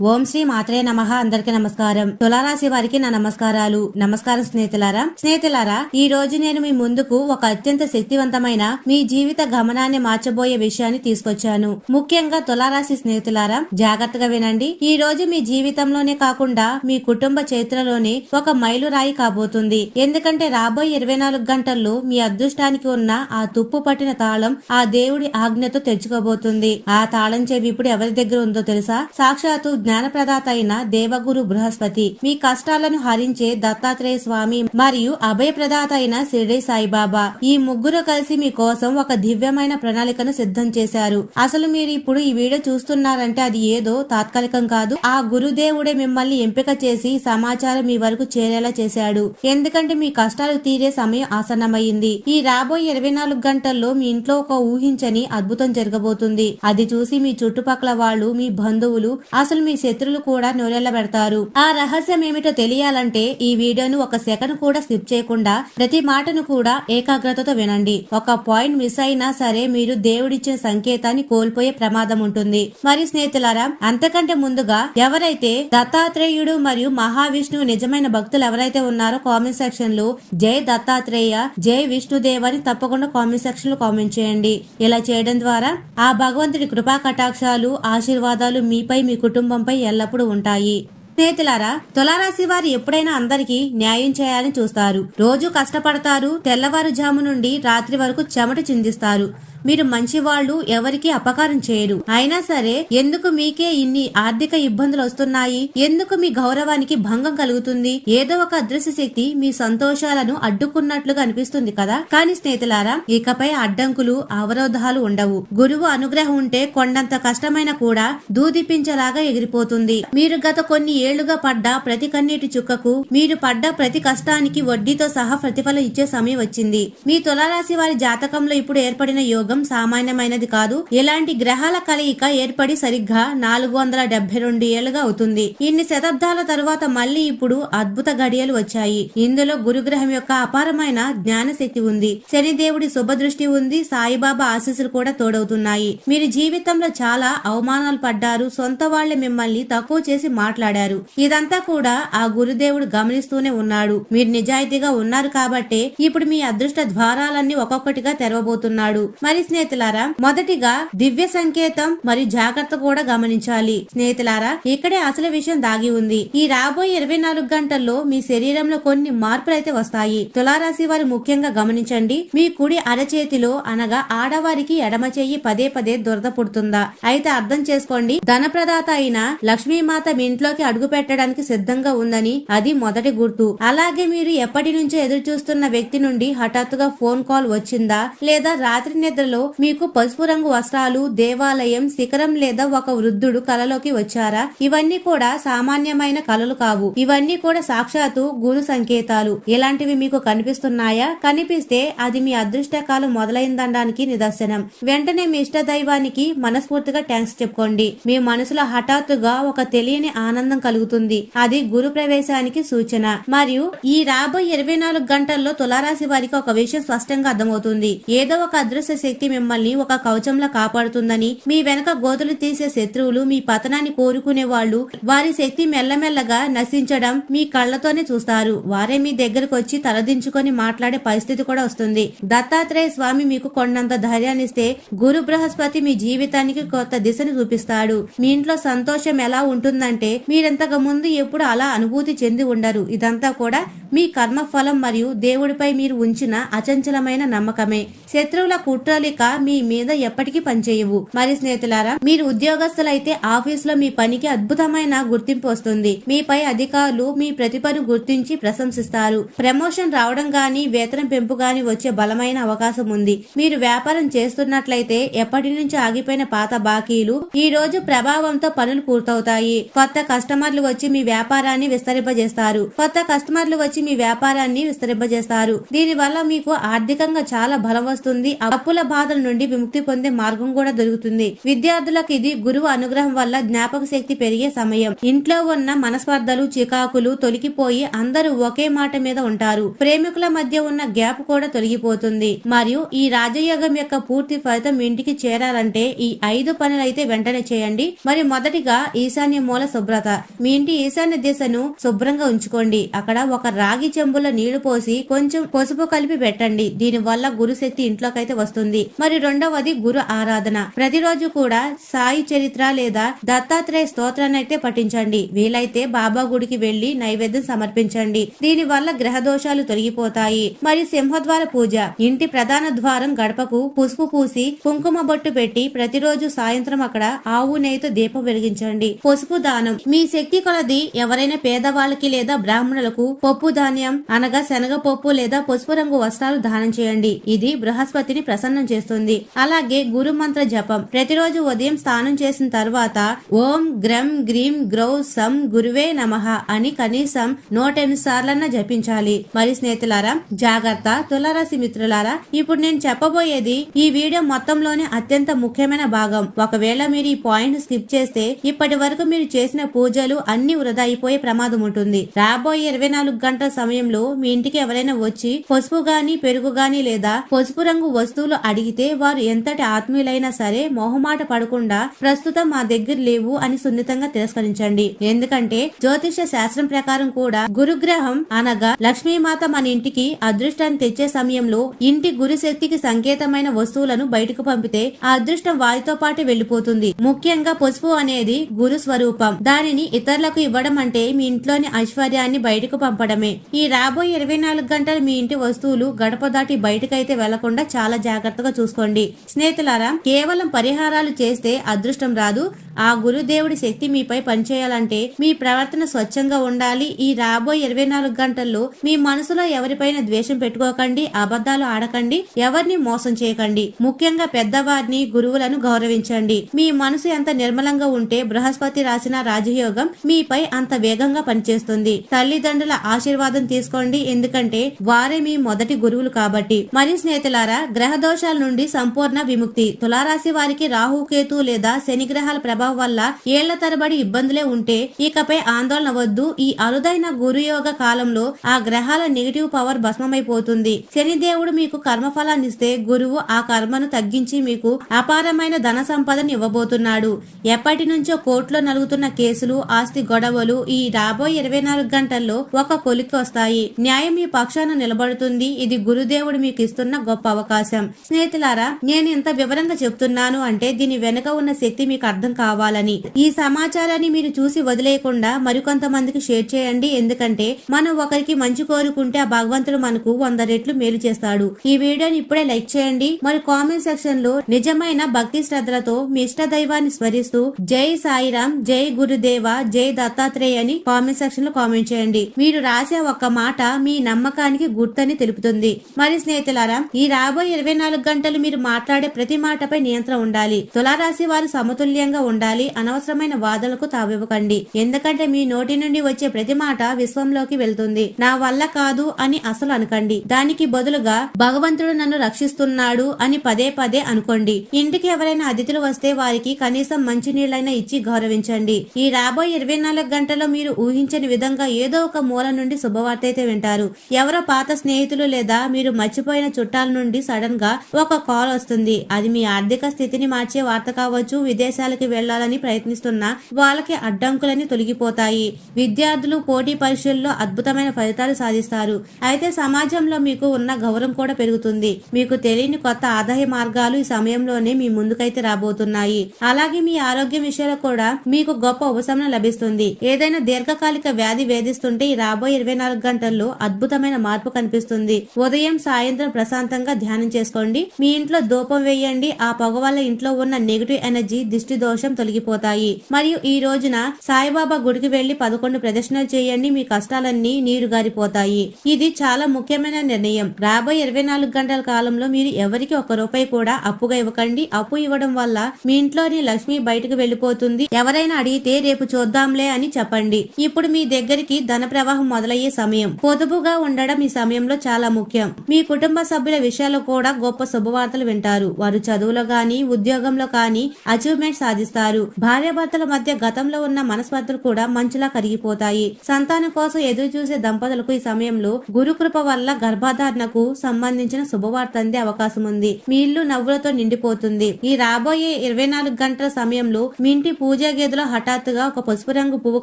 ఓం శ్రీ మాత్రే నమ. అందరికి నమస్కారం. తులారాశి వారికి నా నమస్కారాలు. నమస్కారం స్నేహితులారా. స్నేహితులారా ఈ రోజు నేను మీ ముందుకు ఒక అత్యంత శక్తివంతమైన మీ జీవిత గమనాన్ని మార్చబోయే విషయాన్ని తీసుకొచ్చాను. ముఖ్యంగా తులారాశి స్నేహితులారా జాగ్రత్తగా వినండి. ఈ రోజు మీ జీవితంలోనే కాకుండా మీ కుటుంబ చరిత్రలోనే ఒక మైలురాయి కాబోతుంది. ఎందుకంటే రాబోయే ఇరవై నాలుగు గంటల్లో మీ అదృష్టానికి ఉన్న ఆ తుప్పు పట్టిన తాళం ఆ దేవుడి ఆజ్ఞతో తెచ్చుకోబోతుంది ఆ తాళం చెవి ఇప్పుడు ఎవరి దగ్గర ఉందో తెలుసా? సాక్షాత్తు జ్ఞానప్రదాత అయిన దేవగురు బృహస్పతి. మీ కష్టాలను హరించే దత్తాత్రేయ స్వామి మరియు అభయప్రదాత అయిన షిరిడి సాయిబాబా. ఈ ముగ్గురు కలిసి మీ కోసం ఒక దివ్యమైన ప్రణాళికను సిద్ధం చేశారు. అసలు మీరు ఇప్పుడు ఈ వీడియో చూస్తున్నారంటే అది ఏదో తాత్కాలికం కాదు. ఆ గురుదేవుడే మిమ్మల్ని ఎంపిక చేసి సమాచారం మీ వరకు చేరేలా చేశాడు. ఎందుకంటే మీ కష్టాలు తీరే సమయం ఆసన్నమైంది ఈ రాబోయే ఇరవై నాలుగు గంటల్లో మీ ఇంట్లో ఒక ఊహించని అద్భుతం జరగబోతుంది. అది చూసి మీ చుట్టుపక్కల వాళ్ళు మీ బంధువులు అసలు మీ శత్రులు కూడా నోరెళ్ళబెడతారు ఆ రహస్యం ఏమిటో తెలియాలంటే ఈ వీడియోను ఒక సెకండ్ కూడా స్కిప్ చేయకుండా ప్రతి మాటను కూడా ఏకాగ్రతతో వినండి. ఒక పాయింట్ మిస్ అయినా సరే మీరు దేవుడిచ్చిన సంకేతాన్ని కోల్పోయే ప్రమాదం ఉంటుంది. మరి స్నేహితులారా అంతకంటే ముందుగా ఎవరైతే దత్తాత్రేయుడు మరియు మహావిష్ణువు నిజమైన భక్తులు ఎవరైతే ఉన్నారో కామెంట్ సెక్షన్లో జై దత్తాత్రేయ జై విష్ణుదేవ్ అని తప్పకుండా కామెంట్ సెక్షన్లో కామెంట్ చేయండి. ఇలా చేయడం ద్వారా ఆ భగవంతుడి కృపా కటాక్షాలు ఆశీర్వాదాలు మీపై మీ కుటుంబం కుటుంబంపై ఎల్లప్పుడూ ఉంటాయి. స్నేహితులారా తులారాశి వారు ఎప్పుడైనా అందరికీ న్యాయం చేయాలని చూస్తారు. రోజు కష్టపడతారు తెల్లవారుజాము నుండి రాత్రి వరకు చెమట చిందిస్తారు. మీరు మంచివాళ్ళు ఎవరికి అపకారం చేయరు. అయినా సరే ఎందుకు మీకే ఇన్ని ఆర్థిక ఇబ్బందులు వస్తున్నాయి? ఎందుకు మీ గౌరవానికి భంగం కలుగుతుంది? ఏదో ఒక అదృశ్య శక్తి మీ సంతోషాలను అడ్డుకున్నట్లుగా అనిపిస్తుంది కదా? కానీ స్నేహితులారా ఇకపై అడ్డంకులు అవరోధాలు ఉండవు. గురువు అనుగ్రహం ఉంటే కొండంత కష్టమైన కూడా దూదిపించలాగా ఎగిరిపోతుంది. మీరు గత కొన్ని ఏళ్ళుగా పడ్డ ప్రతి కన్నీటి చుక్కకు మీరు పడ్డ ప్రతి కష్టానికి వడ్డీతో సహా ప్రతిఫలం ఇచ్చే సమయం వచ్చింది. మీ తులారాశి వారి జాతకంలో ఇప్పుడు ఏర్పడిన యోగం సామాన్యమైనది కాదు. ఇలాంటి గ్రహాల కలయిక ఏర్పడి సరిగ్గా నాలుగు వందల డెబ్బై రెండు ఏళ్ళుగా అవుతుంది. ఇన్ని శతాబ్దాల తరువాత మళ్ళీ ఇప్పుడు అద్భుత గడియలు వచ్చాయి. ఇందులో గురుగ్రహం యొక్క అపారమైన జ్ఞాన శక్తి ఉంది. శనిదేవుడి శుభదృష్టి ఉంది. సాయిబాబా ఆశీస్సులు కూడా తోడవుతున్నాయి. మీరు జీవితంలో చాలా అవమానాలు పడ్డారు. సొంత వాళ్ళే మిమ్మల్ని తక్కువ చేసి మాట్లాడారు. ఇదంతా కూడా ఆ గురుదేవుడు గమనిస్తూనే ఉన్నాడు. మీరు నిజాయితీగా ఉన్నారు కాబట్టే ఇప్పుడు మీ అదృష్ట ద్వారాలన్నీ ఒక్కొక్కటిగా తెరవబోతున్నాడు. మరి స్నేహితులారా మొదటిగా దివ్య సంకేతం మరియు జాగ్రత్త కూడా గమనించాలి. స్నేహితులారా ఇక్కడే అసలు విషయం దాగి ఉంది. ఈ రాబోయే ఇరవై నాలుగు గంటల్లో మీ శరీరంలో కొన్ని మార్పులు అయితే వస్తాయి. తులారాశి వారు ముఖ్యంగా గమనించండి. మీ కుడి అరచేతిలో అనగా ఆడవారికి ఎడమ చెయ్యి పదే పదే దురద పుడుతుందా? అయితే అర్థం చేసుకోండి. ధనప్రదాత అయిన లక్ష్మీమాత మీ ఇంట్లోకి అడుగు పెట్టడానికి సిద్ధంగా ఉందని అది మొదటి గుర్తు. అలాగే మీరు ఎప్పటి నుంచో ఎదురు చూస్తున్న వ్యక్తి నుండి హఠాత్తుగా ఫోన్ కాల్ వచ్చిందా? లేదా రాత్రి నిద్ర నిద్రలో మీకు పసుపు రంగు వస్త్రాలు దేవాలయం శిఖరం లేదా ఒక వృద్ధుడు కలలోకి వచ్చారా? ఇవన్నీ కూడా సామాన్యమైన కలలు కావు. ఇవన్నీ కూడా సాక్షాత్తు గురు సంకేతాలు. ఇలాంటివి మీకు కనిపిస్తున్నాయా? కనిపిస్తే అది మీ అదృష్టకాలం మొదలైందనడానికి నిదర్శనం. వెంటనే మీ ఇష్ట దైవానికి మనస్ఫూర్తిగా థ్యాంక్స్ చెప్పుకోండి. మీ మనసులో హఠాత్తుగా ఒక తెలియని ఆనందం కలుగుతుంది. అది గురు ప్రవేశానికి సూచన. మరియు ఈ రాబోయే ఇరవై నాలుగు గంటల్లో తులారాశి వారికి ఒక విషయం స్పష్టంగా అర్థమవుతుంది. ఏదో ఒక అదృశ్య శక్తి శక్తి మిమ్మల్ని ఒక కవచంలా కాపాడుతుందని మీ వెనక గోతులు తీసే శత్రువులు మీ పతనాన్ని కోరుకునే వాళ్ళు వారి శక్తి మెల్లమెల్లగా నశించడం మీ కళ్ళతోనే చూస్తారు. వారే మీ దగ్గరకు వచ్చి తలదించుకొని మాట్లాడే పరిస్థితి కూడా వస్తుంది. దత్తాత్రేయ స్వామి మీకు కొన్నంత ధైర్యాన్నిస్తే గురు బృహస్పతి మీ జీవితానికి కొత్త దిశను చూపిస్తాడు. మీ ఇంట్లో సంతోషం ఎలా ఉంటుందంటే మీరంతకు ముందు ఎప్పుడు అలా అనుభూతి చెంది ఉండరు. ఇదంతా కూడా మీ కర్మఫలం మరియు దేవుడిపై మీరు ఉంచిన అచంచలమైన నమ్మకమే. శత్రువుల కుట్రలిక మీ మీద ఎప్పటికీ పనిచేయవు. మరి స్నేహితులారా మీరు ఉద్యోగస్తులైతే ఆఫీస్లో మీ పనికి అద్భుతమైన గుర్తింపు వస్తుంది. మీపై అధికారులు మీ ప్రతిభను గుర్తించి ప్రశంసిస్తారు. ప్రమోషన్ రావడం గాని వేతనం పెంపు గాని వచ్చే బలమైన అవకాశం ఉంది. మీరు వ్యాపారం చేస్తున్నట్లయితే ఎప్పటి నుంచి ఆగిపోయిన పాత బాకీలు ఈ రోజు ప్రభావంతో పనులు పూర్తవుతాయి. కొత్త కస్టమర్లు వచ్చి మీ వ్యాపారాన్ని విస్తరింపజేస్తారు. కొత్త కస్టమర్లు వచ్చి మీ వ్యాపారాన్ని విస్తరింపజేస్తారు. దీని వల్ల మీకు ఆర్థికంగా చాలా బలం వస్తుంది. అప్పుల బాధల నుండి విముక్తి పొందే మార్గం కూడా దొరుకుతుంది. విద్యార్థులకు ఇది గురువు అనుగ్రహం వల్ల జ్ఞాపక శక్తి పెరిగే సమయం. ఇంట్లో ఉన్న మనస్పర్ధలు చికాకులు తొలగిపోయి అందరూ ఒకే మాట మీద ఉంటారు. ప్రేమికుల మధ్య ఉన్న గ్యాప్ కూడా తొలగిపోతుంది. మరియు ఈ రాజయోగం యొక్క పూర్తి ఫలితం ఇంటికి చేరాలంటే ఈ ఐదు పనులు అయితే వెంటనే చేయండి. మరి మొదటిగా ఈశాన్య మూల శుభ్రత. మీ ఇంటి ఈశాన్య దిశను శుభ్రంగా ఉంచుకోండి. అక్కడ ఒక రాగి చెంబులో నీళ్ళు పోసి కొంచెం పసుపు కలిపి పెట్టండి. దీని వల్ల గురు శక్తి ఇంట్లోకైతే వస్తుంది. మరి రెండవది గురు ఆరాధన. ప్రతిరోజు కూడా సాయి చరిత్ర లేదా దత్తాత్రేయ స్తోత్రాన్ని అయితే పఠించండి. వీలైతే బాబా గుడికి వెళ్ళి నైవేద్యం సమర్పించండి. దీని వల్ల గ్రహ దోషాలు తొలగిపోతాయి. మరి సింహద్వార పూజ. ఇంటి ప్రధాన ద్వారం గడపకు పసుపు పూసి కుంకుమ బొట్టు పెట్టి ప్రతిరోజు సాయంత్రం అక్కడ ఆవు నెయ్యితో దీపం వెలిగించండి. పసుపు దానం. మీ శక్తి కొలది ఎవరైనా పేదవాళ్ళకి లేదా బ్రాహ్మణులకు పప్పు ధాన్యం అనగా శనగపప్పు లేదా పసుపు రంగు వస్త్రాలు దానం చేయండి. ఇది బృహస్పతిని ప్రసన్నం చేస్తుంది. అలాగే గురు మంత్ర జపం. ప్రతిరోజు ఉదయం స్నానం చేసిన తర్వాత ఓం గ్రం గ్రీం గ్రౌ సం గురువే నమః అని కనీసం నూట ఎనిమిది సార్లన్నా జపించాలి. మరి స్నేహితులారా జాగ్రత్త. తులారాశి మిత్రులారా ఇప్పుడు నేను చెప్పబోయేది ఈ వీడియో మొత్తంలోనే అత్యంత ముఖ్యమైన భాగం. ఒకవేళ మీరు ఈ పాయింట్ స్కిప్ చేస్తే ఇప్పటి వరకు మీరు చేసిన పూజలు అన్ని వృధా అయిపోయే ప్రమాదం ఉంటుంది. రాబోయే ఇరవై నాలుగు గంటల సమయంలో మీ ఇంటికి ఎవరైనా వచ్చి పసుపు గాని పెరుగు గాని లేదా పసుపు రంగు వస్తువులు అడిగితే వారు ఎంతటి ఆత్మీయులైనా సరే మొహమాట పడకుండా ప్రస్తుతం మా దగ్గర లేవు అని సున్నితంగా తిరస్కరించండి. ఎందుకంటే జ్యోతిష శాస్త్రం ప్రకారం కూడా గురుగ్రహం అనగా లక్ష్మీమాత మన ఇంటికి అదృష్టాన్ని తెచ్చే సమయంలో ఇంటి గురు శక్తికి సంకేతమైన వస్తువులను బయటకు పంపితే ఆ అదృష్టం వారితో పాటు వెళ్ళిపోతుంది ముఖ్యంగా పసుపు అనేది గురు స్వరూపం. దానిని ఇతరులకు ఇవ్వడం అంటే మీ ఇంట్లోని ఐశ్వర్యాన్ని బయటకు పంపడమే. ఈ రాబోయే ఇరవై నాలుగు గంటలు మీ ఇంటి వస్తువులు గడప దాటి బయటకైతే వెళ్ళకుండా చాలా జాగ్రత్తగా చూసుకోండి. స్నేహితులారా కేవలం పరిహారాలు చేస్తే అదృష్టం రాదు. ఆ గురుదేవుడి శక్తి మీపై పనిచేయాలంటే మీ ప్రవర్తన స్వచ్ఛంగా ఉండాలి. ఈ రాబోయే ఇరవై నాలుగు గంటల్లో మీ మనసులో ఎవరిపైన ద్వేషం పెట్టుకోకండి అబద్ధాలు ఆడకండి ఎవరిని మోసం చేయకండి. ముఖ్యంగా పెద్దవారిని గురువులను గౌరవించండి. మీ మనసు ఎంత నిర్మలంగా ఉంటే బృహస్పతి రాసిన రాజయోగం మీపై అంత వేగంగా పనిచేస్తుంది. తల్లిదండ్రుల ఆశీర్వాదం తీసుకోండి ఎందుకంటే వారే మీ మొదటి గురువులు కాబట్టి. మరి స్నేహితులారా గ్రహ దోషాల నుండి సంపూర్ణ విముక్తి. తులారాశి వారికి రాహుకేతు లేదా శని గ్రహాల ప్రభావం వల్ల ఏళ్ళ తరబడి ఇబ్బందులే ఉంటే ఇకపై ఆందోళన వద్దు. ఈ అరుదైన గురుయోగ కాలంలో ఆ గ్రహాల నెగిటివ్ పవర్ భస్మమైపోతుంది. శనిదేవుడు మీకు కర్మఫలాన్ని ఇస్తే గురువు ఆ కర్మను తగ్గించి మీకు అపారమైన ధన సంపదను ఇవ్వబోతున్నాడు. ఎప్పటి నుంచో కోర్టులో నలుగుతున్న కేసులు ఆస్తి గొడవలు ఈ రాబోయే ఇరవై నాలుగు గంటల్లో ఒక కొలిక్కి వస్తాయి. న్యాయం మీ పక్షాన నిలబడుతుంది. ఇది గురుదేవుడు మీకు ఇస్తున్న గొప్ప అవకాశం. స్నేహితులారా నేను ఇంత వివరంగా చెప్తున్నాను అంటే దీని వెనుక ఉన్న శక్తి మీకు అర్థం కావాలని. ఈ సమాచారాన్ని మీరు చూసి వదిలేయకుండా మరికొంతమందికి షేర్ చేయండి. ఎందుకంటే మనం ఒకరికి మంచి కోరుకుంటే ఆ భగవంతుడు మనకు వంద రెట్లు మేలు చేస్తాడు. ఈ వీడియోని ఇప్పుడే లైక్ చేయండి. మరి కామెంట్ సెక్షన్లో నిజమైన భక్తి శ్రద్ధలతో మీ ఇష్ట దైవాన్ని స్మరిస్తూ జై సాయిరాం జై గురుదేవ జై దత్తాత్రేయ అని కామెంట్ సెక్షన్లో కామెంట్ చేయండి. మీరు రాసే ఒక్క మాట మీ నమ్మకానికి గుర్తని తెలుపుతుంది. మరి స్నేహితులారా ఈ రాబోయే ఇరవై నాలుగు గంటలు మీరు మాట్లాడే ప్రతి మాటపై నియంత్రణ ఉండాలి. తులారాశి వారు సమతుల్యంగా ఉండాలి. అనవసరమైన వాదనలకు తావివ్వకండి. ఎందుకంటే మీ నోటి నుండి వచ్చే ప్రతి మాట విశ్వంలోకి వెళ్తుంది. నా వల్ల కాదు అని అసలు అనకండి. దానికి బదులుగా భగవంతుడు నన్ను రక్షిస్తున్నాడు అని పదే పదే అనుకోండి. ఇంటికి ఎవరైనా అతిథులు వస్తే వారికి కనీసం మంచి నీళ్ళైనా ఇచ్చి గౌరవించండి. ఈ రాబోయే ఇరవై నాలుగు గంటల్లో మీరు ఊహించని విధంగా ఏదో ఒక మూల నుండి శుభవార్త అయితే వింటారు. ఎవరో పాత స్నేహితులు లేదా మీరు మర్చిపోయిన చుట్టాల నుండి సడన్గా ఒక కాల్ వస్తుంది. అది మీ ఆర్థిక స్థితిని మార్చే వార్త కావచ్చు విదేశాలకి వెళ్ళాలని ప్రయత్నిస్తున్న వాళ్ళకి అడ్డంకులని తొలగిపోతాయి. విద్యార్థులు పోటీ పరీక్షల్లో అద్భుతమైన ఫలితాలు సాధిస్తారు. అయితే సమాజంలో మీకు ఉన్న గౌరవం కూడా పెరుగుతుంది. మీకు తెలియని కొత్త ఆదాయ మార్గాలు ఈ సమయంలోనే మీ ముందుకైతే రాబోతున్నాయి. అలాగే మీ ఆరోగ్యం విషయంలో కూడా మీకు గొప్ప ఉపశమనం లభిస్తుంది. ఏదైనా దీర్ఘకాలిక వ్యాధి వేధిస్తుంటే ఈ రాబోయే ఇరవై నాలుగు గంటల్లో అద్భుతమైన మార్పు కనిపిస్తుంది. ఉదయం సాయంత్రం ప్రశాంతంగా ధ్యానం చేసుకోండి. మీ ఇంట్లో ధూపం వేయండి. ఆ పొగ వల్ల ఇంట్లో ఉన్న నెగిటివ్ ఎనర్జీ దిష్టి దోషం తొలగిపోతాయి. మరియు ఈ రోజున సాయిబాబా గుడికి వెళ్ళి పదకొండు ప్రదర్శనలు చేయండి. మీ కష్టాలన్నీ నీరు గారిపోతాయి. ఇది చాలా ముఖ్యమైన నిర్ణయం. రాబోయే ఇరవై నాలుగు గంటల కాలంలో మీరు ఎవరికి ఒక రూపాయి కూడా అప్పుగా ఇవ్వకండి. అప్పు ఇవ్వడం వల్ల మీ ఇంట్లోని లక్ష్మి బయటకు వెళ్ళిపోతుంది ఎవరైనా అడిగితే రేపు చూద్దాంలే అని చెప్పండి. ఇప్పుడు మీ దగ్గరికి ధన ప్రవాహం మొదలయ్యే సమయం. పొదుపుగా ఉండడం ఈ సమయంలో చాలా ముఖ్యం. మీ కుటుంబ సభ్యుల విషయాలు విషయాల్లో కూడా గొప్ప శుభవార్తలు వింటారు. వారు చదువులో గాని ఉద్యోగంలో కానీ అచీవ్మెంట్ సాధిస్తారు. భార్యాభర్తల మధ్య గతంలో ఉన్న మనస్పర్ధలు కూడా మంచులా కరిగిపోతాయి. సంతానం కోసం ఎదురు చూసే దంపతులకు ఈ సమయంలో గురుకృప వల్ల గర్భధారణకు సంబంధించిన శుభవార్త అందే అవకాశం ఉంది. మీ ఇల్లు నవ్వులతో నిండిపోతుంది. ఈ రాబోయే ఇరవై నాలుగు గంటల సమయంలో మీ ఇంటి పూజా గదిలో హఠాత్తుగా ఒక పసుపు రంగు పువ్వు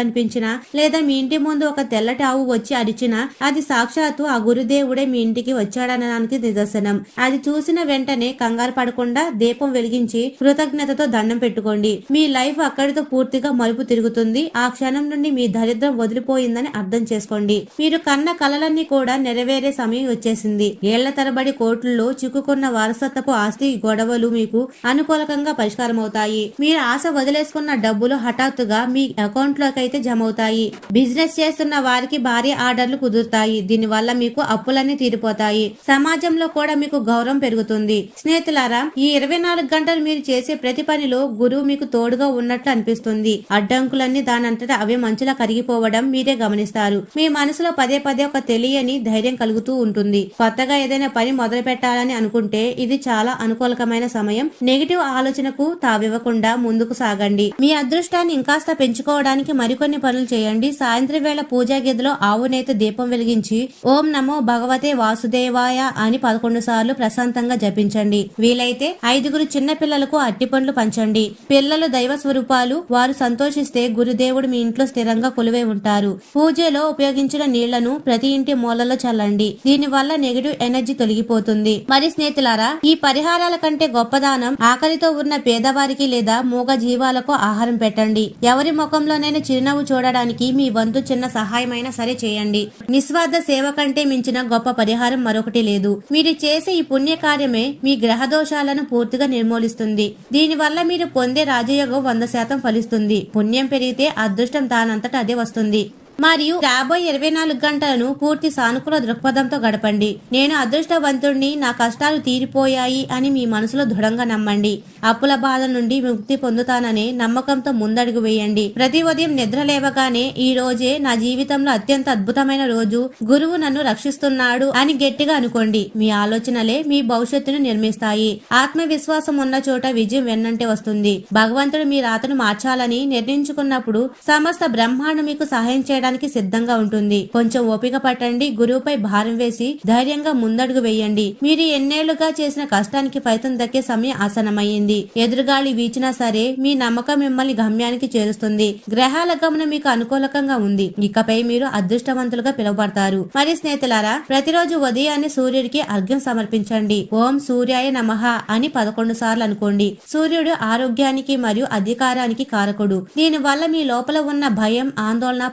కనిపించినా లేదా మీ ఇంటి ముందు ఒక తెల్లటి ఆవు వచ్చి అరిచినా అది సాక్షాత్తు ఆ గురుదేవుడే మీ ఇంటికి వచ్చాడనడానికి నిదర్శనం. అది చూసిన వెంటనే కంగారు పడకుండా దీపం వెలిగించి కృతజ్ఞతతో దండం పెట్టుకోండి. మీ లైఫ్ అక్కడితో పూర్తిగా మలుపు తిరుగుతుంది. ఆ క్షణం నుండి మీ దరిద్రం వదిలిపోయిందని అర్థం చేసుకోండి. మీరు కన్న కలలన్నీ కూడా నెరవేరే సమయం వచ్చేసింది. ఏళ్ళ తరబడి కోర్టుల్లో చిక్కుకున్న వారసత్వపు ఆస్తి గొడవలు మీకు అనుకూలకంగా పరిష్కారమవుతాయి. మీరు ఆశ వదిలేసుకున్న డబ్బులు హఠాత్తుగా మీ అకౌంట్ లోకైతే జమ అవుతాయి బిజినెస్ చేస్తున్న వారికి భారీ ఆర్డర్లు కుదురుతాయి. దీనివల్ల మీకు అప్పులన్నీ తీరిపోతాయి. సమాజంలో కూడా మీకు గౌరవం పెరుగుతుంది. స్నేహితులారా ఈ ఇరవై నాలుగు గంటలు మీరు చేసే ప్రతి పనిలో గురువు మీకు తోడుగా ఉన్నట్లు అనిపిస్తుంది. అడ్డంకులన్నీ దానంతటా అవే మంచులా కరిగిపోవడం మీరే గమనిస్తారు. మీ మనసులో పదే పదే ఒక తెలియని ధైర్యం కలుగుతూ ఉంటుంది. కొత్తగా ఏదైనా పని మొదలు పెట్టాలని అనుకుంటే ఇది చాలా అనుకూలకమైన సమయం. నెగిటివ్ ఆలోచనకు తావివ్వకుండా ముందుకు సాగండి. మీ అదృష్టాన్ని ఇంకాస్త పెంచుకోవడానికి మరికొన్ని పనులు చేయండి. సాయంత్రం వేళ పూజా గదిలో ఆవు నేత దీపం వెలిగించి ఓం నమో భగవతే వాసుదేవాయ అని పదకొండు సార్లు ప్రశాంతంగా జపించండి. వీలైతే ఐదుగురు చిన్న పిల్లలకు అట్టిపండ్లు పంచండి. పిల్లలు దైవ స్వరూపాలు వారు సంతోషిస్తే గురుదేవుడు మీ ఇంట్లో స్థిరంగా కొలువై ఉంటారు. పూజలో ఉపయోగించిన నీళ్ళను ప్రతి ఇంటి మూలలో చల్లండి. దీని వల్ల నెగిటివ్ ఎనర్జీ తొలగిపోతుంది. మరి స్నేహితులారా ఈ పరిహారాల కంటే గొప్పదానం ఆకలితో ఉన్న పేదవారికి లేదా మూగ జీవాలకు ఆహారం పెట్టండి. ఎవరి ముఖంలోనైనా చిరునవ్వు చూడడానికి మీ వంతు చిన్న సహాయమైనా సరే చేయండి. నిస్వార్థ సేవ కంటే మించిన గొప్ప పరిహారం మరొకటి లేదు. మీరు చేసే ఈ పుణ్య కార్యమే మీ గ్రహ దోషాలను పూర్తిగా నిర్మూలిస్తుంది. దీనివల్ల మీరు పొందే రాజయోగం వంద శాతం ఫలిస్తుంది. పుణ్యం పెరిగితే అదృష్టం దానంతట అదే వస్తుంది. మరియు రాబోయే ఇరవై నాలుగు గంటలను పూర్తి సానుకూల దృక్పథంతో గడపండి. నేను అదృష్టవంతుణ్ణి నా కష్టాలు తీరిపోయాయి అని మీ మనసులో దృఢంగా నమ్మండి. అప్పుల బాధ నుండి ముక్తి పొందుతాననే నమ్మకంతో ముందడుగు వేయండి. ప్రతి ఉదయం నిద్ర లేవగానే ఈ రోజే నా జీవితంలో అత్యంత అద్భుతమైన రోజు. గురువు నన్ను రక్షిస్తున్నాడు అని గట్టిగా అనుకోండి. మీ ఆలోచనలే మీ భవిష్యత్తును నిర్మిస్తాయి. ఆత్మవిశ్వాసం ఉన్న చోట విజయం వెన్నంటే వస్తుంది. భగవంతుడు మీ రాతను మార్చాలని నిర్ణయించుకున్నప్పుడు సమస్త బ్రహ్మాండం మీకు సహాయం చేయడానికి సిద్ధంగా ఉంటుంది. కొంచెం ఓపిక పట్టండి. గురువుపై భారం వేసి ధైర్యంగా ముందడుగు వేయండి. మీరు ఎన్నేళ్ళుగా చేసిన కష్టానికి ఫలితం దక్కే సమయం ఆసనమయ్యింది ఎదురుగాలి వీచినా సరే మీ నమ్మకం మిమ్మల్ని గమ్యానికి చేరుస్తుంది. గ్రహాల గమనం మీకు అనుకూలకంగా ఉంది. ఇకపై మీరు అదృష్టవంతులుగా పిలువబడతారు. మరి స్నేహితులారా ప్రతిరోజు ఉదయాన్నే సూర్యుడికి అర్ఘ్యం సమర్పించండి. ఓం సూర్యాయ నమః అని పదకొండు సార్లు అనుకోండి. సూర్యుడు ఆరోగ్యానికి మరియు అధికారానికి కారకుడు. దీని వల్ల మీ లోపల ఉన్న భయం ఆందోళన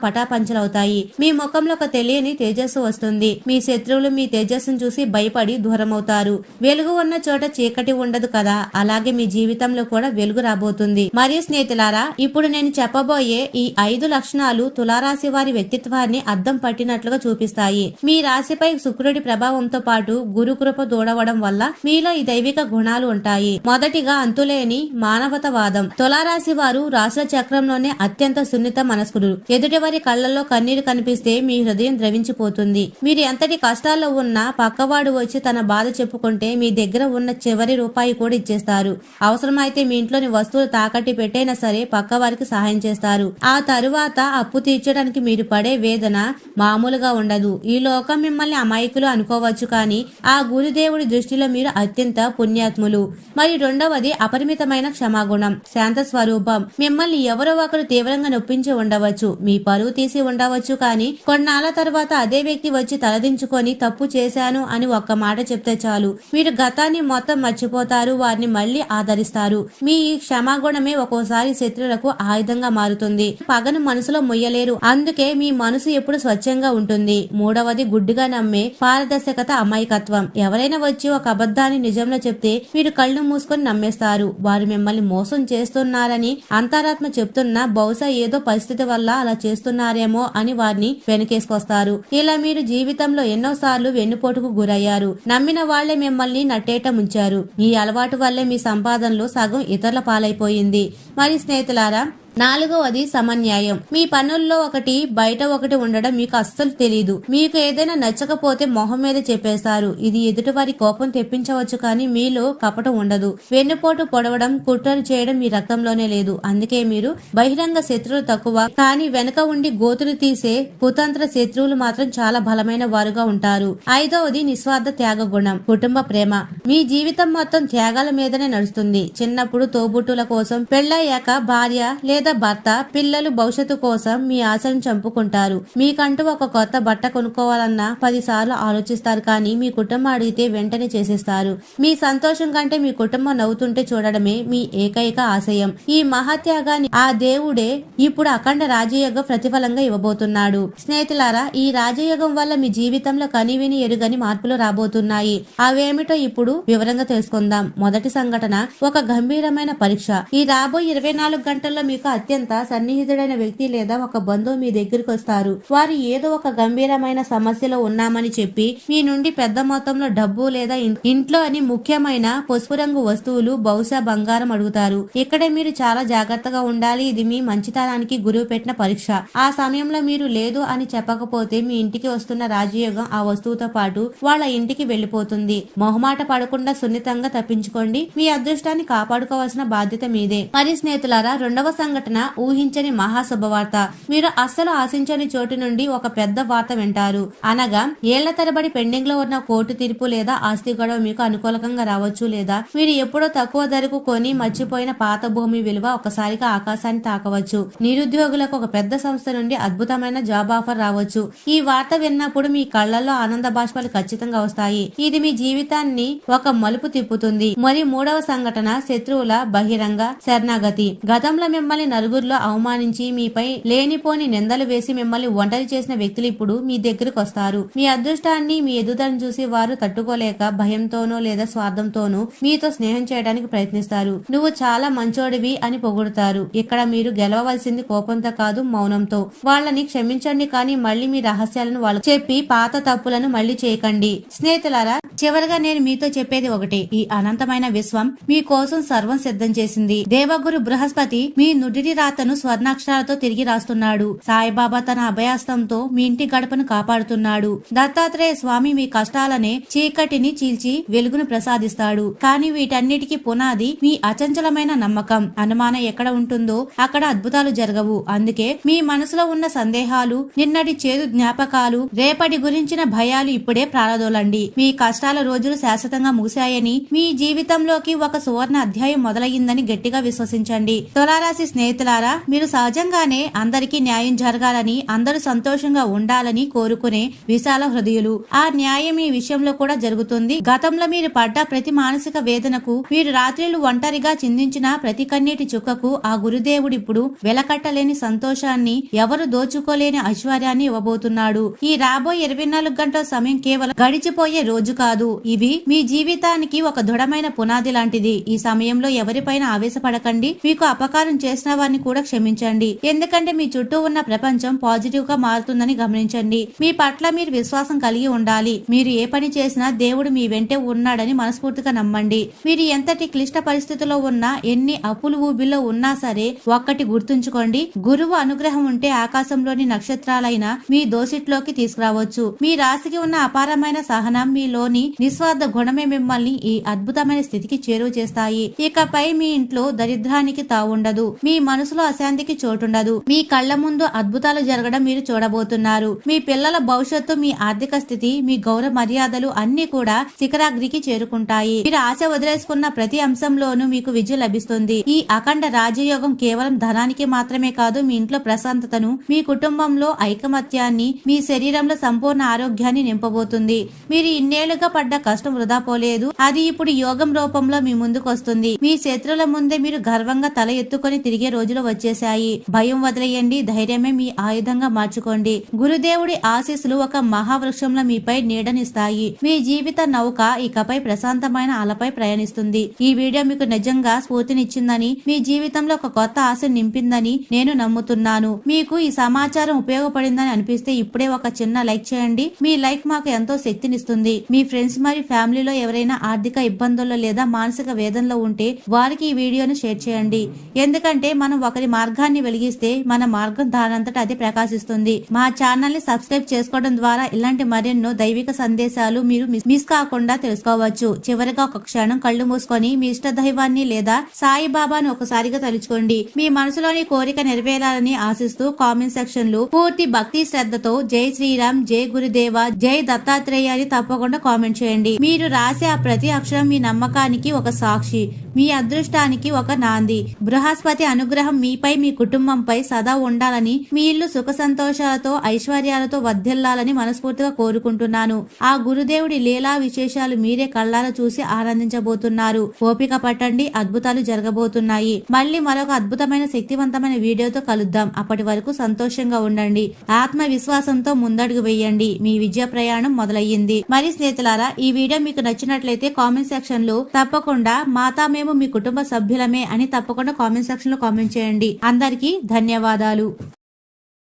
పటాపంచలవుతాయి మీ ముఖంలో ఒక తెలియని తేజస్సు వస్తుంది. మీ శత్రువులు మీ తేజస్సును చూసి భయపడి దూరమవుతారు. వెలుగు ఉన్న చోట చీకటి ఉండదు కదా? అలాగే మీ జీవితంలో కూడా వెలుగు రాబోతుంది. మరియు స్నేహితులారా ఇప్పుడు నేను చెప్పబోయే ఈ ఐదు లక్షణాలు తులారాశి వారి వ్యక్తిత్వాన్ని అద్దం పట్టినట్లుగా చూపిస్తాయి. మీ రాశిపై శుక్రుడి ప్రభావంతో పాటు గురు కృప దూడవడం వల్ల మీలో ఈ దైవిక గుణాలు ఉంటాయి. మొదటిగా అంతులేని మానవతవాదం. తులారాశి వారు రాసుల చక్రంలోనే అత్యంత సున్నిత మనస్కుడు ఎదుటివారి కళ్ళల్లో కన్నీరు కనిపిస్తే మీ హృదయం ద్రవించిపోతుంది. మీరు ఎంతటి కష్టాల్లో ఉన్నా పక్కవాడు వచ్చి తన బాధ చెప్పుకుంటే మీ దగ్గర ఉన్న చివరి రూపాయి కూడా ఇచ్చేస్తారు. అవసరమైతే మీ ఇంట్లోని వస్తువులు తాకట్టి పెట్టైనా సరే పక్కవారికి సహాయం చేస్తారు. ఆ తరువాత అప్పు తీర్చడానికి మీరు పడే వేదన మామూలుగా ఉండదు. ఈ లోకం మిమ్మల్ని అమాయకులు అనుకోవచ్చు కానీ ఆ గురుదేవుడి దృష్టిలో మీరు అత్యంత పుణ్యాత్ములు. మరి రెండవది అపరిమితమైన క్షమాగుణం శాంత స్వరూపం మిమ్మల్ని ఎవరో ఒకరు తీవ్రంగా నొప్పించి ఉండవచ్చు. మీ పరువు తీసి ఉండవచ్చు కానీ కొన్నాళ్ళ తర్వాత అదే వ్యక్తి వచ్చి తలదించుకొని తప్పు చేశాను అని ఒక్క మాట చెప్తే చాలు. మీరు గతాన్ని మొత్తం మర్చిపోతారు వారిని మళ్ళీ ఆదరిస్తారు. మీ ఈ క్షమాగుణమే ఒక్కోసారి శత్రులకు ఆయుధంగా మారుతుంది. పగను మనసులో మొయ్యలేరు. అందుకే మీ మనసు ఎప్పుడు స్వచ్ఛంగా ఉంటుంది. మూడవది గుడ్డుగా నమ్మే పారదర్శకత అమాయకత్వం. ఎవరైనా వచ్చి ఒక అబద్ధాన్ని నిజంలో చెప్తే మీరు కళ్ళు మూసుకొని నమ్మేస్తారు. వారు మిమ్మల్ని మోసం చేస్తున్నారని అంతరాత్మ చెప్తున్నా బహుశా ఏదో పరిస్థితి వల్ల అలా చేస్తున్నారేమో. అని వారిని వెనకేసుకొస్తారు. ఇలా మీరు జీవితంలో ఎన్నో సార్లు వెన్నుపోటుకు గురయ్యారు. నమ్మిన వాళ్ళే మిమ్మల్ని నట్టేట ముంచారు. ఈ అలవాటు వల్లే మీ సంపాదనలో సగం ఇతరుల పాలైపోయింది. మరి స్నేహితులారా నాలుగవది సమన్యాయం. మీ పనుల్లో ఒకటి బయట ఒకటి ఉండడం మీకు అస్సలు తెలియదు మీకు ఏదైనా నచ్చకపోతే మొహం మీద చెప్పేస్తారు ఇది ఎదుటివారి కోపం తెప్పించవచ్చు కానీ మీలో కపటం ఉండదు. వెన్నుపోటు పొడవడం కుట్రలు చేయడం మీ రక్తంలోనే లేదు. అందుకే మీరు బహిరంగ శత్రువులు తక్కువ. కానీ వెనక ఉండి గోతులు తీసే కుతంత్ర శత్రువులు మాత్రం చాలా బలమైన వారుగా ఉంటారు. ఐదవది నిస్వార్థ త్యాగ గుణం కుటుంబ ప్రేమ. మీ జీవితం మొత్తం త్యాగాల మీదనే నడుస్తుంది. చిన్నప్పుడు తోబుట్టుల కోసం పెళ్ళయ్యాక భార్య లేదా భర్త పిల్లలు భవిష్యత్తు కోసం మీ ఆశలను చంపుకుంటారు. మీకంటూ ఒక కొత్త బట్ట కొనుక్కోవాలన్నా పదిసార్లు ఆలోచిస్తారు కానీ మీ కుటుంబం అడిగితే వెంటనే చేసేస్తారు. మీ సంతోషం కంటే మీ కుటుంబం నవ్వుతుంటే చూడడమే మీ ఏకైక ఆశయం. ఈ మహాత్యాగాన్ని ఆ దేవుడే ఇప్పుడు అఖండ రాజయోగ ప్రతిఫలంగా ఇవ్వబోతున్నాడు. స్నేహితులారా ఈ రాజయోగం వల్ల మీ జీవితంలో కనివిని ఎరుగని మార్పులు రాబోతున్నాయి. అవేమిటో ఇప్పుడు వివరంగా తెలుసుకుందాం. మొదటి సంఘటన ఒక గంభీరమైన పరీక్ష. ఈ రాబోయే ఇరవై నాలుగు గంటల్లో మీకు అత్యంత సన్నిహితుడైన వ్యక్తి లేదా ఒక బంధువు మీ దగ్గరికి వస్తారు. వారు ఏదో ఒక గంభీరమైన సమస్యలో ఉన్నామని చెప్పి మీ నుండి పెద్ద మొత్తంలో డబ్బు లేదా ఇంట్లో అని ముఖ్యమైన పసుపు రంగు వస్తువులు బహుశా బంగారం అడుగుతారు. ఇక్కడే మీరు చాలా జాగ్రత్తగా ఉండాలి. ఇది మీ మంచితనానికి గురువు పెట్టిన పరీక్ష. ఆ సమయంలో మీరు లేదు అని చెప్పకపోతే మీ ఇంటికి వస్తున్న రాజయోగం ఆ వస్తువుతో పాటు వాళ్ళ ఇంటికి వెళ్ళిపోతుంది మొహమాట పడకుండా సున్నితంగా తప్పించుకోండి. మీ అదృష్టాన్ని కాపాడుకోవాల్సిన బాధ్యత మీదే. మరి స్నేహితులారా రెండవ సంఘటన ఊహించని మహాశుభవార్త. మీరు అస్సలు ఆశించని చోటు నుండి ఒక పెద్ద వార్త వింటారు. అనగా ఏళ్ళ తరబడి పెండింగ్లో ఉన్న కోర్టు తీర్పు లేదా ఆస్తి గొడవ మీకు అనుకూలకంగా రావచ్చు లేదా మీరు ఎప్పుడో తక్కువ ధరకు కొని మర్చిపోయిన పాత భూమి విలువ ఒకసారిగా ఆకాశాన్ని తాకవచ్చు. నిరుద్యోగులకు ఒక పెద్ద సంస్థ నుండి అద్భుతమైన జాబ్ ఆఫర్ రావచ్చు. ఈ వార్త విన్నప్పుడు మీ కళ్ళల్లో ఆనంద బాష్పాలు ఖచ్చితంగా వస్తాయి. ఇది మీ జీవితాన్ని ఒక మలుపు తిప్పుతుంది. మరి మూడవ సంఘటన శత్రువుల బహిరంగ శరణాగతి. గతంలో మిమ్మల్ని నలుగురిలో అవమానించి మీపై లేనిపోని నిందలు వేసి మిమ్మల్ని ఒంటరి చేసిన వ్యక్తులు ఇప్పుడు మీ దగ్గరకు వస్తారు. మీ అదృష్టాన్ని మీ ఎదుగుదలను చూసి వారు తట్టుకోలేక భయంతోనో లేదా స్వార్థంతోనో మీతో స్నేహం చేయడానికి ప్రయత్నిస్తారు. నువ్వు చాలా మంచోడివి అని పొగుడుతారు. ఇక్కడ మీరు గెలవవలసింది కోపంతో కాదు మౌనంతో. వాళ్ళని క్షమించండి కానీ మళ్ళీ మీ రహస్యాలను వాళ్ళు చెప్పి పాత తప్పులను మళ్ళీ చేయకండి. స్నేహితులారా చివరిగా నేను మీతో చెప్పేది ఒకటి. ఈ అనంతమైన విశ్వం మీ కోసం సర్వం సిద్ధం చేసింది. దేవగురు బృహస్పతి మీ నుడిటి రాతను స్వర్ణాక్షరాలతో తిరిగి రాస్తున్నాడు. సాయిబాబా తన అభయాస్తంతో మీ ఇంటి గడపను కాపాడుతున్నాడు. దత్తాత్రేయ స్వామి మీ కష్టాలనే చీకటిని చీల్చి వెలుగును ప్రసాదిస్తాడు. కానీ వీటన్నిటికీ పునాది మీ అచంచలమైన నమ్మకం. అనుమానం ఎక్కడ ఉంటుందో అక్కడ అద్భుతాలు జరగవు. అందుకే మీ మనసులో ఉన్న సందేహాలు నిన్నటి చేదు జ్ఞాపకాలు రేపటి గురించిన భయాలు ఇప్పుడే ప్రారదోలండి మీ కష్టాల రోజులు శాశ్వతంగా ముగిశాయని మీ జీవితంలోకి ఒక సువర్ణ అధ్యాయం మొదలయ్యిందని గట్టిగా విశ్వసించండి. తులారాశి స్నేహితులారా మీరు సహజంగానే అందరికీ న్యాయం జరగాలని అందరూ సంతోషంగా ఉండాలని కోరుకునే విశాల హృదయులు. ఆ న్యాయం ఈ విషయంలో కూడా జరుగుతుంది. గతంలో మీరు పడ్డ ప్రతి మానసిక వేదనకు మీరు రాత్రిలు ఒంటరిగా చిందించిన ప్రతి కన్నీటి చుక్కకు ఆ గురుదేవుడు ఇప్పుడు వెలకట్టలేని సంతోషాన్ని ఎవరు దోచుకోలేని ఐశ్వర్యాన్ని ఇవ్వబోతున్నాడు. ఈ రాబోయే ఇరవై నాలుగు గంటల సమయం కేవలం గడిచిపోయే రోజు కాదు. ఇవి మీ జీవితానికి ఒక దృఢమైన పునాది లాంటిది. ఈ సమయంలో ఎవరిపైన ఆవేశపడకండి. మీకు అపకారం చేసిన వారిని కూడా క్షమించండి. ఎందుకంటే మీ చుట్టూ ఉన్న ప్రపంచం పాజిటివ్గా మారుతుందని గమనించండి. మీ పట్ల మీరు విశ్వాసం కలిగి ఉండాలి. మీరు ఏ పని చేసినా దేవుడు మీ వెంటే ఉన్నాడని మనస్ఫూర్తిగా నమ్మండి. మీరు ఎంతటి క్లిష్ట పరిస్థితిలో ఉన్నా ఎన్ని అప్పులు ఊబిలో ఉన్నా సరే ఒక్కటి గుర్తుంచుకోండి. గురువు అనుగ్రహం ఉంటే ఆకాశంలోని నక్షత్రాలైన మీ దోసిట్లోకి తీసుకురావచ్చు. మీ రాశికి ఉన్న అపారమైన సహనం మీలోని నిస్వార్థ గుణమే మిమ్మల్ని ఈ అద్భుతమైన స్థితికి చేరువ చేస్తాయి. ఇకపై మీ ఇంట్లో దరిద్రానికి తావుండదు. మీ మనసులో అశాంతికి చోటుండదు. మీ కళ్ళ ముందు అద్భుతాలు జరగడం మీరు చూడబోతున్నారు. మీ పిల్లల భవిష్యత్తు మీ ఆర్థిక స్థితి మీ గౌరవ మర్యాదలు అన్ని కూడా శిఖరాగ్రికి చేరుకుంటాయి. మీరు ఆశ వదిలేసుకున్న ప్రతి అంశంలోనూ మీకు విజయం లభిస్తుంది. ఈ అఖండ రాజయోగం కేవలం ధనానికి మాత్రమే కాదు మీ ఇంట్లో ప్రశాంతతను మీ కుటుంబంలో ఐకమత్యాన్ని మీ శరీరంలో సంపూర్ణ ఆరోగ్యాన్ని నింపబోతుంది. మీరు ఇన్నేళ్ళుగా పడ్డ కష్టం వృధా పోలేదు. అది ఇప్పుడు యోగం రూపంలో మీ ముందుకు వస్తుంది మీ శత్రుల ముందే మీరు గర్వంగా తల ఎత్తుకొని తిరిగే రోజులు వచ్చేశాయి. భయం వదిలేయండి ధైర్యమే మీ ఆయుధంగా మార్చుకోండి. గురుదేవుడి ఆశీస్సులు ఒక మహావృక్షంలో మీపై నీడనిస్తాయి. మీ జీవిత నౌక ఇకపై ప్రశాంతమైన అలపై ప్రయాణిస్తుంది. ఈ వీడియో మీకు నిజంగా స్ఫూర్తినిచ్చిందని మీ జీవితంలో ఒక కొత్త ఆశ నింపిందని నేను నమ్ముతున్నాను. మీకు ఈ సమాచారం ఉపయోగపడిందని అనిపిస్తే ఇప్పుడే ఒక చిన్న లైక్ చేయండి. మీ లైక్ మాకు ఎంతో శక్తినిస్తుంది. మీ ఫ్రెండ్స్ మరియు ఫ్యామిలీలో ఎవరైనా ఆర్థిక ఇబ్బందుల్లో లేదా మానసిక వేదనలో ఉంటే వారికి ఈ వీడియోను షేర్ చేయండి. ఎందుకంటే మన మనం ఒకరి మార్గాన్ని వెలిగిస్తే మన మార్గం దానంతట అది ప్రకాశిస్తుంది. మా ఛానల్ని సబ్స్క్రైబ్ చేసుకోవడం ద్వారా ఇలాంటి మరెన్నో దైవిక సందేశాలు మీరు మిస్- మిస్ కాకుండా తెలుసుకోవచ్చు. చివరిగా ఒక క్షణం కళ్ళు మూసుకొని మీ ఇష్ట దైవాన్ని లేదా సాయిబాబాను ఒకసారిగా తలుచుకోండి. మీ మనసులోని కోరిక నెరవేరాలని ఆశిస్తూ కామెంట్ సెక్షన్లో పూర్తి భక్తి శ్రద్ధతో జై శ్రీరామ్ జై గురుదేవ జై దత్తాత్రేయ అని తప్పకుండా కామెంట్ చేయండి. మీరు రాసే ఆ ప్రతి అక్షరం మీ నమ్మకానికి ఒక సాక్షి మీ అదృష్టానికి ఒక నాంది. బృహస్పతి అనుగ్రహం మీపై మీ కుటుంబంపై సదా ఉండాలని మీ ఇల్లు సుఖ సంతోషాలతో ఐశ్వర్యాలతో వర్ధిల్లాలని మనస్ఫూర్తిగా కోరుకుంటున్నాను. ఆ గురుదేవుడి లీలా విశేషాలు మీరే కళ్ళారా చూసి ఆనందించబోతున్నారు. ఓపిక పట్టండి అద్భుతాలు జరగబోతున్నాయి. మళ్ళీ మరొక అద్భుతమైన శక్తివంతమైన వీడియోతో కలుద్దాం. అప్పటి వరకు సంతోషంగా ఉండండి. ఆత్మవిశ్వాసంతో ముందడుగు వేయండి. మీ విజయ ప్రయాణం మొదలయ్యింది. మరి స్నేహితులారా ఈ వీడియో మీకు నచ్చినట్లయితే కామెంట్ సెక్షన్లో తప్పకుండా మాతా మేము మీ కుటుంబ సభ్యులమే అని తప్పకుండా కామెంట్ సెక్షన్లో కామెంట్ చేయండి. అందరికీ ధన్యవాదాలు.